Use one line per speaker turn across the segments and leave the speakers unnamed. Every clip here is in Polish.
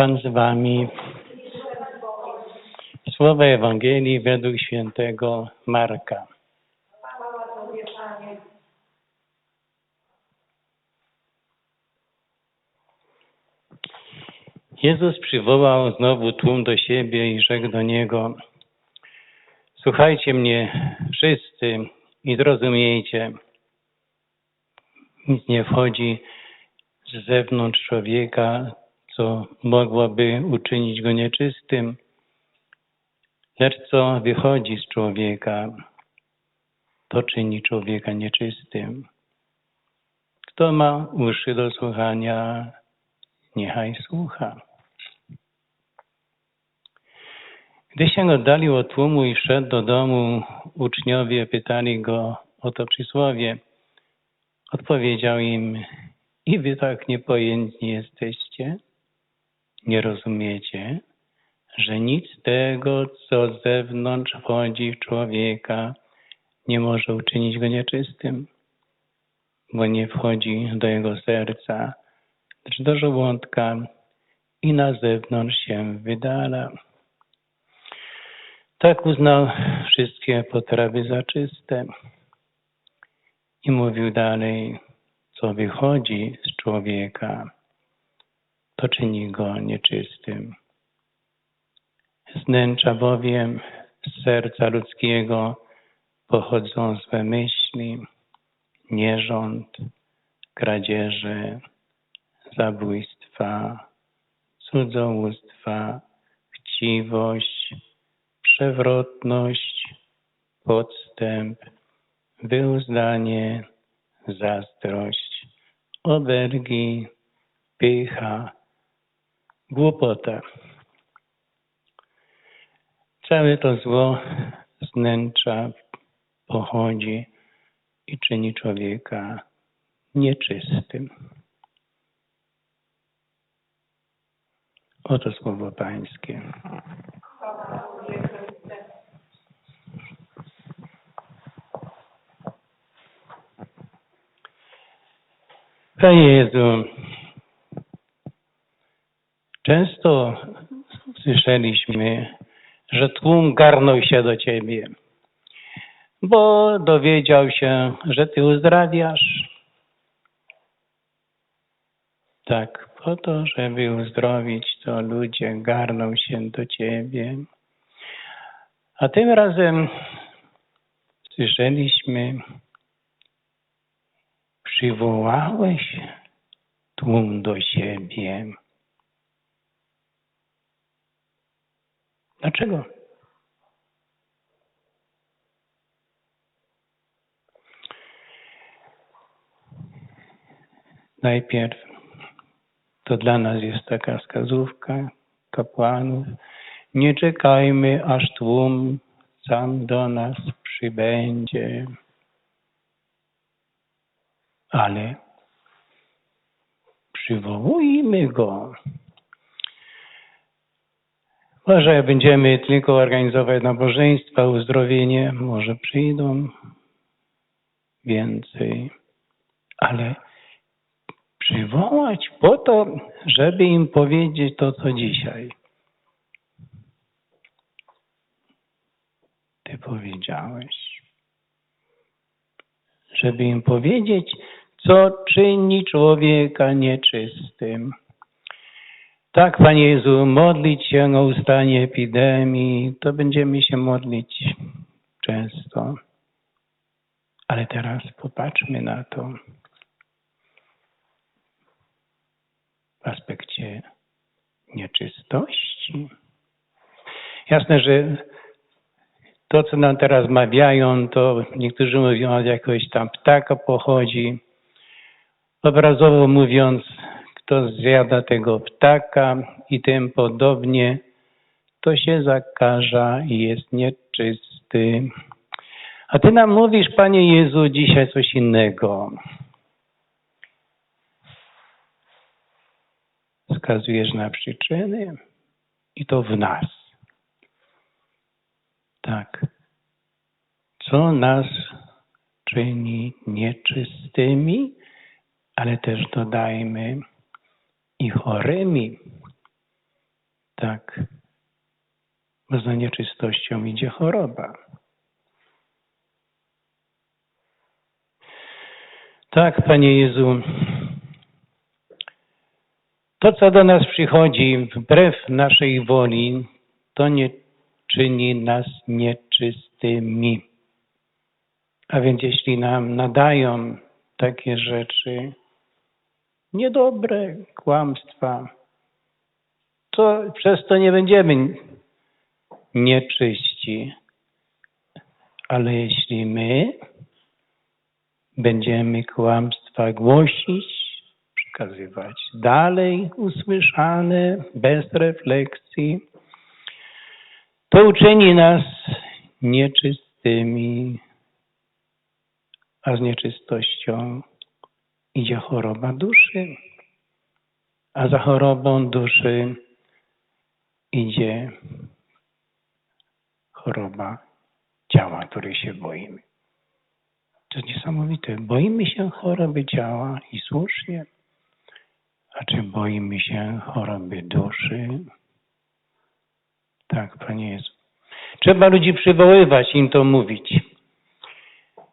Pan z wami. Słowa Ewangelii według świętego Marka. Jezus przywołał znowu tłum do siebie i rzekł do niego: Słuchajcie mnie wszyscy i zrozumiejcie. Nic nie wchodzi z zewnątrz człowieka, co mogłoby uczynić go nieczystym, lecz co wychodzi z człowieka, to czyni człowieka nieczystym. Kto ma uszy do słuchania, niechaj słucha. Gdy się oddalił od tłumu i wszedł do domu, uczniowie pytali go o to przysłowie. Odpowiedział im, i wy tak niepojętni jesteście? Nie rozumiecie, że nic z tego, co z zewnątrz wchodzi w człowieka, nie może uczynić go nieczystym, bo nie wchodzi do jego serca, lecz do żołądka i na zewnątrz się wydala. Tak uznał wszystkie potrawy za czyste. I mówił dalej, co wychodzi z człowieka, to czyni go nieczystym. Z wnętrza bowiem z serca ludzkiego pochodzą złe myśli, nierząd, kradzieże, zabójstwa, cudzołóstwa, chciwość, przewrotność, podstęp, wyuzdanie, zazdrość, obergi, pycha, głupota. Całe to zło z wnętrza pochodzi i czyni człowieka nieczystym. Oto słowo Pańskie. Panie Jezu, często słyszeliśmy, że tłum garnął się do Ciebie, bo dowiedział się, że Ty uzdrawiasz. Tak, po to, żeby uzdrowić, to ludzie garną się do Ciebie. A tym razem słyszeliśmy, przywołałeś tłum do siebie. Dlaczego? Najpierw to dla nas jest taka wskazówka kapłanów. Nie czekajmy, aż tłum sam do nas przybędzie ale przywołujmy go. Może będziemy tylko organizować nabożeństwa, uzdrowienie, może przyjdą więcej, ale przywołać po to, żeby im powiedzieć to, co dzisiaj. Ty powiedziałeś. Żeby im powiedzieć, co czyni człowieka nieczystym. Tak, Panie Jezu, modlić się o ustanie epidemii, to będziemy się modlić często. Ale teraz popatrzmy na to w aspekcie nieczystości. Jasne, że to, co nam teraz mawiają, to niektórzy mówią, od jakiegoś tam ptaka pochodzi, Obrazowo mówiąc, kto zjada tego ptaka i tym podobnie, to się zakaża i jest nieczysty. A Ty nam mówisz, Panie Jezu, dzisiaj coś innego. Wskazujesz na przyczyny i to w nas. Tak. Co nas czyni nieczystymi? ale też dodajmy i chorymi. Tak. Bo za nieczystością idzie choroba. Tak, Panie Jezu, to, co do nas przychodzi wbrew naszej woli, to nie czyni nas nieczystymi. A więc jeśli nam nadają takie rzeczy niedobre, kłamstwa, to przez to nie będziemy nieczyści. Ale jeśli my będziemy kłamstwa głosić, przekazywać dalej usłyszane bez refleksji, to uczyni nas nieczystymi, a z nieczystością idzie choroba duszy, a za chorobą duszy idzie choroba ciała, której się boimy. To niesamowite. Boimy się choroby ciała i słusznie. A czy boimy się choroby duszy? Tak, Panie Jezu. Trzeba ludzi przywoływać, im to mówić.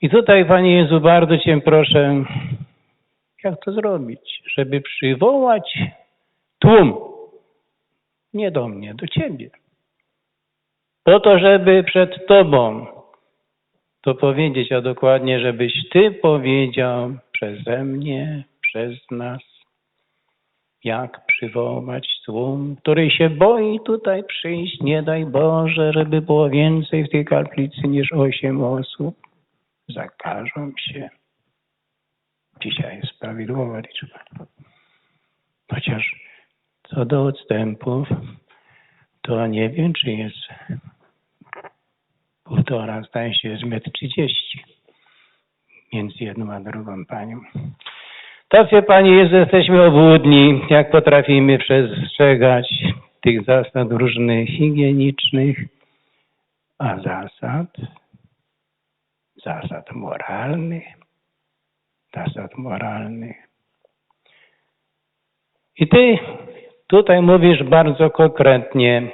I tutaj, Panie Jezu, bardzo Cię proszę, jak to zrobić, żeby przywołać tłum. Nie do mnie, do Ciebie. Po to, żeby przed Tobą to powiedzieć, a dokładnie, żebyś Ty powiedział przeze mnie, przez nas, jak przywołać tłum, który się boi tutaj przyjść. Nie daj Boże, żeby było więcej w tej kaplicy niż osiem osób. Zakażą się. Dzisiaj jest prawidłowa liczba. Chociaż co do odstępów, to nie wiem, czy jest półtora, zdaje się, jest metr trzydzieści. Między jedną a drugą panią. Tacy, Panie Jezu, jesteśmy obłudni, jak potrafimy przestrzegać tych zasad różnych higienicznych, a zasad, zasad moralnych, zasad moralnych. I Ty tutaj mówisz bardzo konkretnie,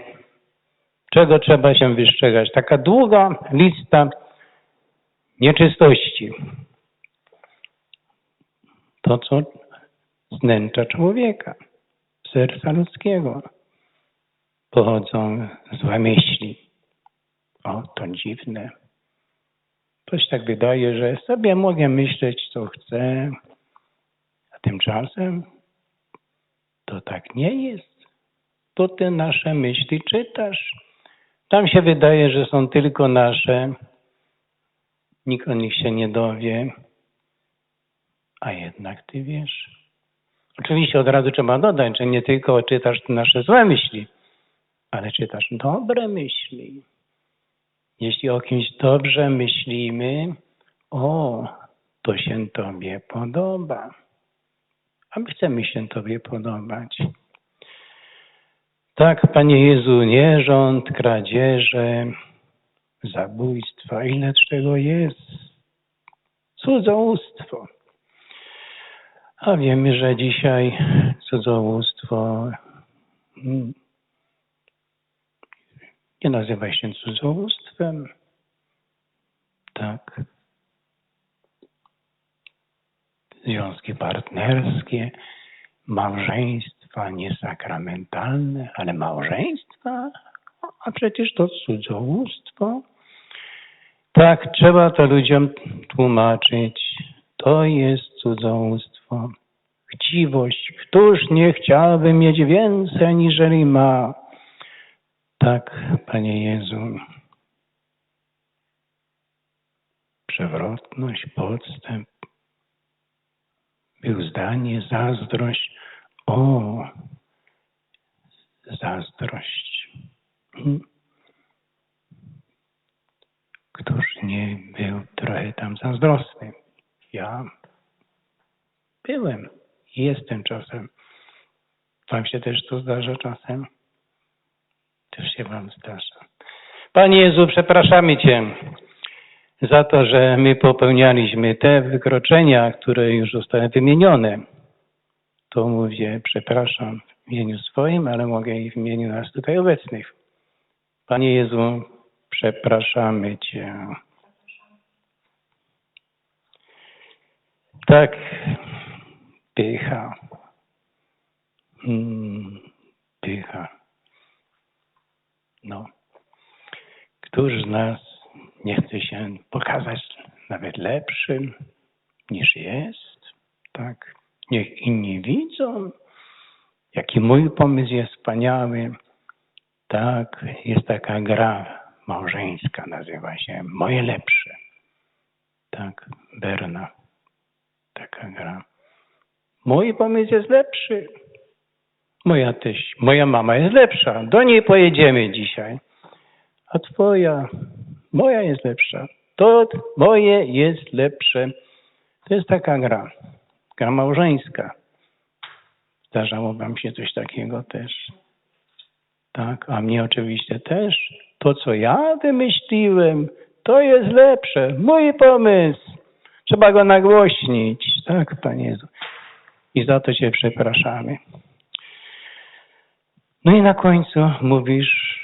czego trzeba się wystrzegać. Taka długa lista nieczystości to, co znęcza człowieka, serca ludzkiego. Pochodzą złe myśli. O, to dziwne. Się tak wydaje, że sobie mogę myśleć, co chcę, a tymczasem to tak nie jest. To ty nasze myśli czytasz. Tam się wydaje, że są tylko nasze. Nikt o nich się nie dowie a jednak ty wiesz. Oczywiście od razu trzeba dodać, że nie tylko czytasz nasze złe myśli, ale czytasz dobre myśli. Jeśli o kimś dobrze myślimy, o, to się Tobie podoba. A my chcemy się Tobie podobać. Tak, Panie Jezu, nierząd, kradzieże, zabójstwa, ile czego jest. Cudzołóstwo. A wiemy, że dzisiaj cudzołóstwo hmm, nie nazywa się cudzołóstwem. Tak. Związki partnerskie, małżeństwa niesakramentalne, ale małżeństwa, a przecież to cudzołóstwo. Tak, trzeba to ludziom tłumaczyć. To jest cudzołóstwo chciwość. Któż nie chciałby mieć więcej, niżeli ma? Tak, Panie Jezu. Przewrotność, podstęp, był zdanie, zazdrość. O, zazdrość. Któż nie był trochę tam zazdrosny? Ja Byłem i jestem czasem. Wam się też to zdarza czasem? Też się Wam zdarza. Panie Jezu, przepraszamy Cię za to, że my popełnialiśmy te wykroczenia, które już zostały wymienione. To mówię, przepraszam w imieniu swoim, ale mogę i w imieniu nas tutaj obecnych. Panie Jezu, przepraszamy Cię. Tak, pycha. Hmm, pycha. No. Któż z nas nie chce się pokazać nawet lepszym niż jest? Tak. Niech inni widzą, jaki mój pomysł jest wspaniały. Tak, jest taka gra małżeńska, nazywa się Moje Lepsze. Tak, Berna. Taka gra. Mój pomysł jest lepszy. Moja też, moja mama jest lepsza. Do niej pojedziemy dzisiaj. A twoja, moja jest lepsza. To moje jest lepsze. To jest taka gra. Gra małżeńska. Zdarzało wam się coś takiego też. Tak, a mnie oczywiście też. To, co ja wymyśliłem, to jest lepsze. Mój pomysł. Trzeba go nagłośnić. Tak, Panie Jezu. I za to Cię przepraszamy. No i na końcu mówisz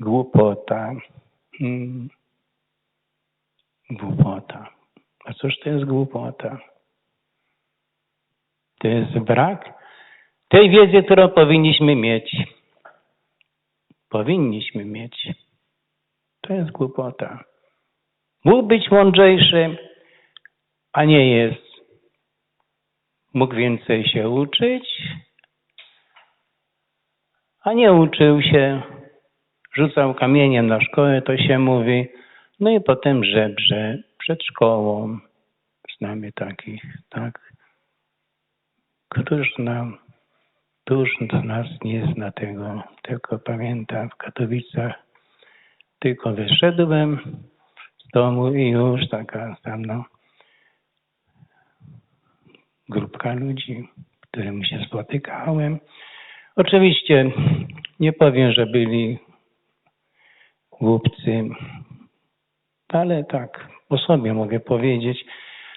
głupota. Hmm. Głupota. A cóż to jest głupota? To jest brak tej wiedzy, którą powinniśmy mieć. Powinniśmy mieć. To jest głupota. Mógł być mądrzejszy, a nie jest. Mógł więcej się uczyć, a nie uczył się. Rzucał kamieniem na szkołę, to się mówi. No i potem żebrze przed szkołą. Znamy takich, tak? Któż nam, któż z nas nie zna tego, tylko pamiętam w Katowicach, tylko wyszedłem z domu i już taka tam, no, grupka ludzi, którymi się spotykałem. Oczywiście nie powiem, że byli głupcy, ale tak o sobie mogę powiedzieć.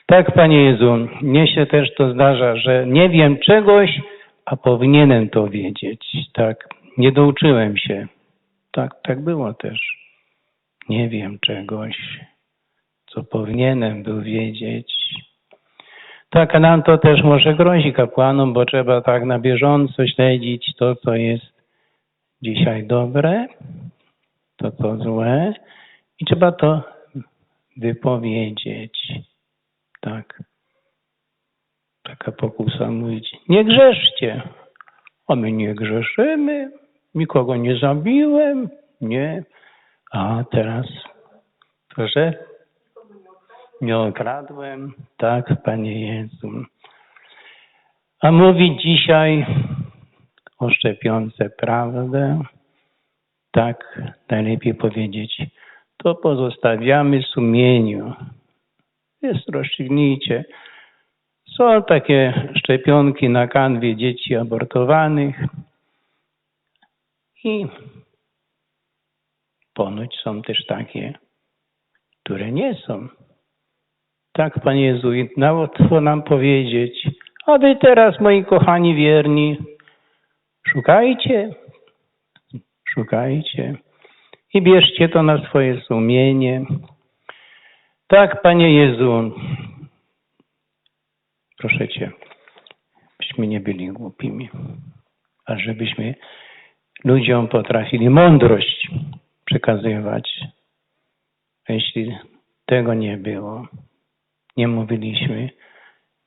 Tak, Panie Jezu, mnie się też to zdarza, że nie wiem czegoś, a powinienem to wiedzieć. Tak, nie douczyłem się. Tak, tak było też. Nie wiem czegoś, co powinienem był wiedzieć. Tak, a nam to też może grozi kapłanom, bo trzeba tak na bieżąco śledzić to, co jest dzisiaj dobre, to, co złe i trzeba to wypowiedzieć. Tak. Taka pokusa mówić, nie grzeszcie. A my nie grzeszymy, nikogo nie zabiłem, nie. A teraz, proszę, nie okradłem, tak, Panie Jezu. A mówić dzisiaj o szczepionce prawdę, tak, najlepiej powiedzieć, to pozostawiamy sumieniu. Jest rozstrzygnijcie. Są takie szczepionki na kanwie dzieci abortowanych i ponoć są też takie, które nie są. Tak, Panie Jezu, łatwo nam powiedzieć, a Wy teraz, moi kochani wierni, szukajcie, szukajcie i bierzcie to na swoje sumienie. Tak, Panie Jezu, proszę Cię, byśmy nie byli głupimi, a żebyśmy ludziom potrafili mądrość przekazywać. Jeśli tego nie było, nie mówiliśmy,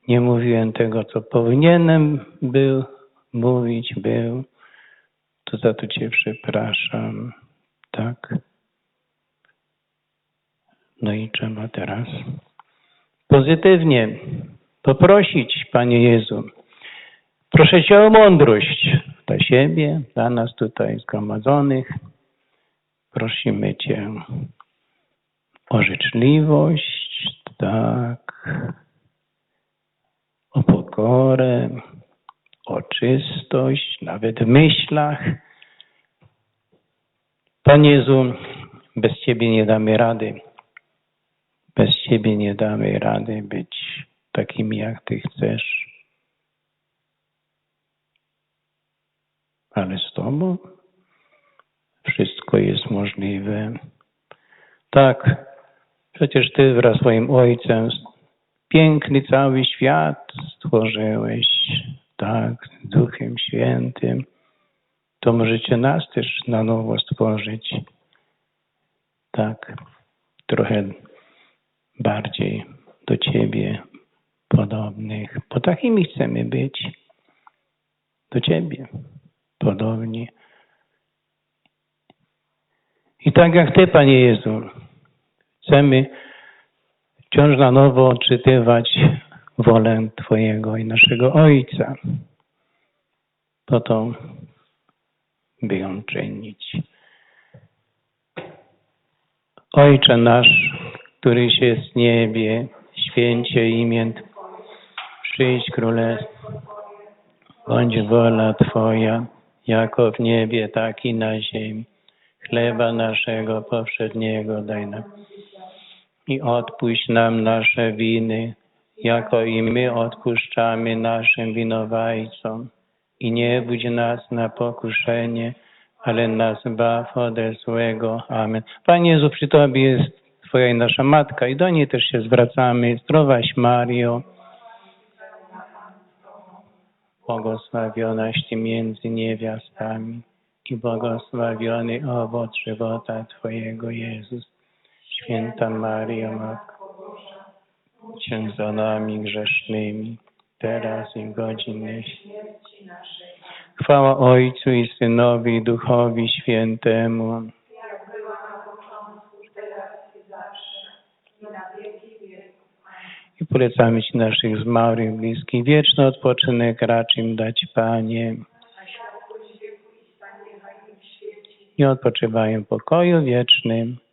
nie mówiłem tego, co powinienem był mówić, był, to za to Cię przepraszam. Tak. No i trzeba teraz pozytywnie poprosić, Panie Jezu. Proszę Cię o mądrość dla siebie, dla nas tutaj zgromadzonych. Prosimy Cię o życzliwość, tak, o pokorę, o czystość, nawet w myślach. Panie Jezu, bez Ciebie nie damy rady. Bez Ciebie nie damy rady być takimi, jak Ty chcesz. ale z Tobą wszystko jest możliwe. Tak, przecież Ty wraz z swoim Ojcem piękny cały świat stworzyłeś, tak, Duchem Świętym. To możecie nas też na nowo stworzyć. Tak, trochę bardziej do Ciebie podobnych, bo takimi chcemy być. Do Ciebie podobni. I tak jak Ty, Panie Jezu, chcemy wciąż na nowo odczytywać wolę Twojego i naszego Ojca, po to, by ją czynić. Ojcze nasz, któryś jest w niebie, święcie imię przyjdź królestwo, bądź wola Twoja, jako w niebie, tak i na ziemi. Chleba naszego powszedniego daj nam i odpuść nam nasze winy, jako i my odpuszczamy naszym winowajcom. I nie budź nas na pokuszenie, ale nas baw ode złego. Amen. Panie Jezu, przy Tobie jest Twoja i nasza Matka i do niej też się zwracamy. Zdrowaś Mario, błogosławionaś Ty między niewiastami i błogosławiony owoc żywota Twojego Jezus. Święta Maria, Matko Cię za nami grzesznymi, teraz i w godzinę śmierci naszej. Chwała Ojcu i Synowi i Duchowi Świętemu. I polecamy Ci naszych zmarłych, bliskich. Wieczny odpoczynek racz im dać, Panie. I odpoczywają w pokoju wiecznym.